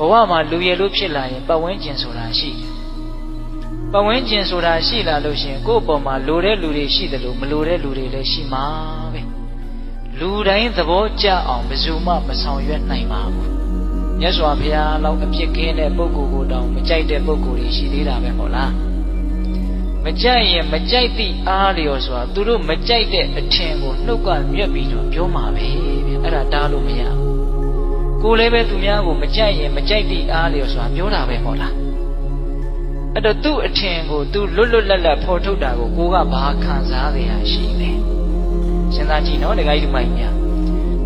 ဘဝမှာလူရည်လို့ဖြစ်လာရင်ပတ်ဝန်းကျင်ဆိုတာရှိတယ်ပတ်ဝန်းကျင်ဆိုတာရှိလာလို့ရှိရင်ကိုယ့်အပေါ်မှာလိုတဲ့လူတွေရှိတယ်လို့မလိုတဲ့လူတွေလည်းရှိမှာပဲလူတိုင်းသဘောကျအောင်ဘယ်သူမှမဆောင်ရွက်နိုင်ပါဘူးမြတ်စွာဘုရားလောက်အပြစ်ကင်းတဲ့ပုဂ္ဂိုလ်ကိုတောင်မကြိုက်တဲ့ပုဂ္ဂိုလ်တွေရှိသေးတာပဲမဟုတ်လားမကြိုက်ရင်မကြိုက်သည့်အားလျော်ဆိုတာသူတို့မကြိုက်တဲ့အထင်ကိုနှုတ်ကမြက်ပြီးတော့ပြောမှာပဲဗျအဲ့ဒါတားလို့မရဘူး ကိုလည်းပဲသူများကိုမကြိုက်ရင်မကြိုက်သည့်အားလျော်စွာပြောတာပဲမဟုတ်လားအဲ့တော့သူ့အထင်ကိုသူလွတ်လွတ်လပ်လပ်ဖော်ထုတ်တာကိုကိုကဘာခံစားနေရရှိလဲစဉ်းစားကြည့်နော်ဒကာကြီးတို့မိုက်များ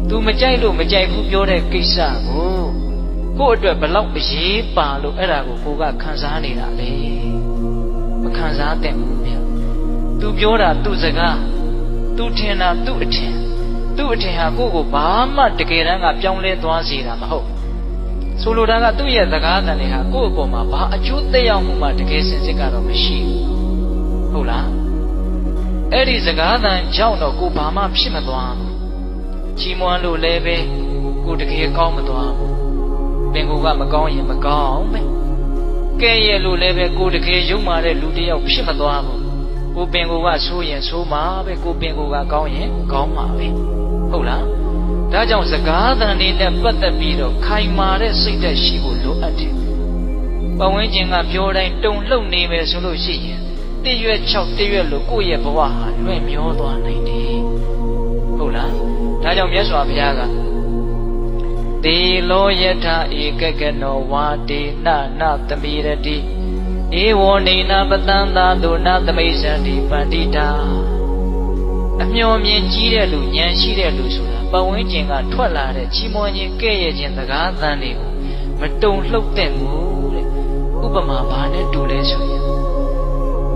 သူမကြိုက်လို့မကြိုက်ဘူးပြောတဲ့ကိစ္စကိုကို့အတွက်ဘလောက်အရေးပါလို့အဲ့ဒါကိုကိုကခံစားနေတာလေမခံစားတဲ့ဘူးဗျသူပြောတာသူ့စကားသူထင်တာသူ့အထင် သူ့အထင်ဟာကိုယ့်ကိုဘာမှတကယ်တမ်းကပြောင်းလဲသွားစေတာမဟုတ်ဆိုလိုတာကသူ့ရဲ့စကားတန်တွေဟာကိုယ့်အပေါ်မှာဘာအကျိုးသက်ရောက်မှုမှတကယ်စင်စစ်ကတော့မရှိဘူးဟုတ်လားအဲ့ဒီစကားတန်ကြောင့်တော့ကိုဘာမှဖြစ်မသွားဘူးချီးမွမ်းလို့လည်းပဲကိုတကယ်ကောင်းမသွားဘူးပင်ကိုကမကောင်းရင်မကောင်းပဲကဲရဲ့လို့လည်းပဲကိုတကယ်ယုံမာတဲ့လူတစ်ယောက်ဖြစ်မသွားဘူးကိုပင်ကိုကဆိုးရင်ဆိုးမှာပဲကိုပင်ကိုကကောင်းရင်ကောင်းမှာပဲ ဟုတ်လားဒါကြောင့်စကားသံတွေနဲ့ပတ်သက်ပြီးတော့ခိုင်မာတဲ့စိတ်ဓာတ်ရှိဖို့လိုအပ်တယ်ပဝင်းချင်းကပြောတိုင်းတုံလှုပ်နေမယ်ဆိုလို့ရှိရင်တည့်ရွက်6တည့်ရွက်လို့ကိုယ့်ရဲ့ဘဝဟာလွင့်မျောသွားနိုင်တယ်ဟုတ်လားဒါကြောင့်မြတ်စွာဘုရားကတေလောယထာဧကကနောဝါတေနနသမိရတိဧဝောနေနပတံသာတုနသမိစ္ဆန္တိပန္တိတာ အမျော်မြင်ကြီးတဲ့လူဉာဏ်ရှိတဲ့လူဆိုတာပဝင်းကျင်ကထွက်လာတဲ့ချီးမွမ်းခြင်းကဲ့ရဲ့ခြင်းစကားသံတွေကိုမတုံလှုပ်တဲ့ဘူးတဲ့ဥပမာဘာနဲ့တူလဲဆိုရင်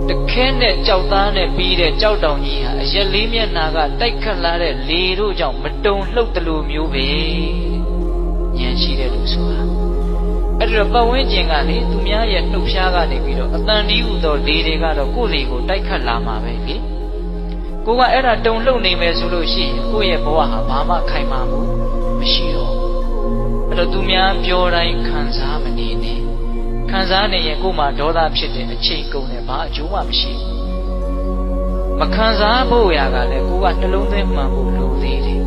တခဲနဲ့ကြောက်သားနဲ့ပြီးတဲ့ကြောက်တောင်ကြီးဟာအရက်လေးမျက်နာကတိုက်ခတ်လာတဲ့လေတို့ကြောင့်မတုံလှုပ်တယ်လို့မျိုးပဲဉာဏ်ရှိတဲ့လူဆိုတာအဲ့တော့ပတ်ဝန်းကျင်ကလေသူများရဲ့နှုတ်ဖျားကနေပြီးတော့အတန်ဒီဟုသောလေတွေကတော့ကိုယ်စီကိုတိုက်ခတ်လာမှာပဲလေ ကိုကအဲ့ဒါတုံလှုပ်နေမယ်ဆိုလို့ရှိရင်ကိုယ့်ရဲ့ဘဝဟာဘာမှခိုင်မာမှုမရှိတော့အဲ့တော့သူများပြောတိုင်းခံစားမနေနဲ့ခံစားနေရင်ကိုယ်မှာဒေါသဖြစ်တဲ့အချိန်ကုန်တယ်ဘာအကျိုးမှမရှိဘူးမခံစားဖို့ရာကလည်းကိုကနှလုံးသွင်းမှန်ဖို့လိုသေးတယ်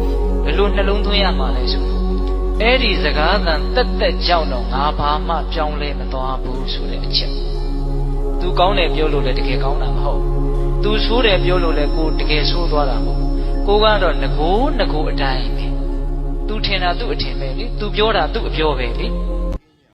ဘယ်လိုနှလုံးသွင်းရမှာလဲဆိုတော့အဲ့ဒီစကားသံတက်တက်ကြောင့်တော့ငါဘာမှပြောင်းလဲမသွားဘူးဆိုတဲ့အချက်သူကောင်းတယ်ပြောလို့လည်းတကယ်ကောင်းတာမဟုတ် သူဆိုးတယ်ပြောလို့လည်းကိုတကယ်ဆိုးသွားတာမဟုတ်ကိုကတော့ငကိုးငကိုးအတိုင်းပဲသူထင်တာသူ့အထင်ပဲလေသူပြောတာသူ့အပြောပဲလေ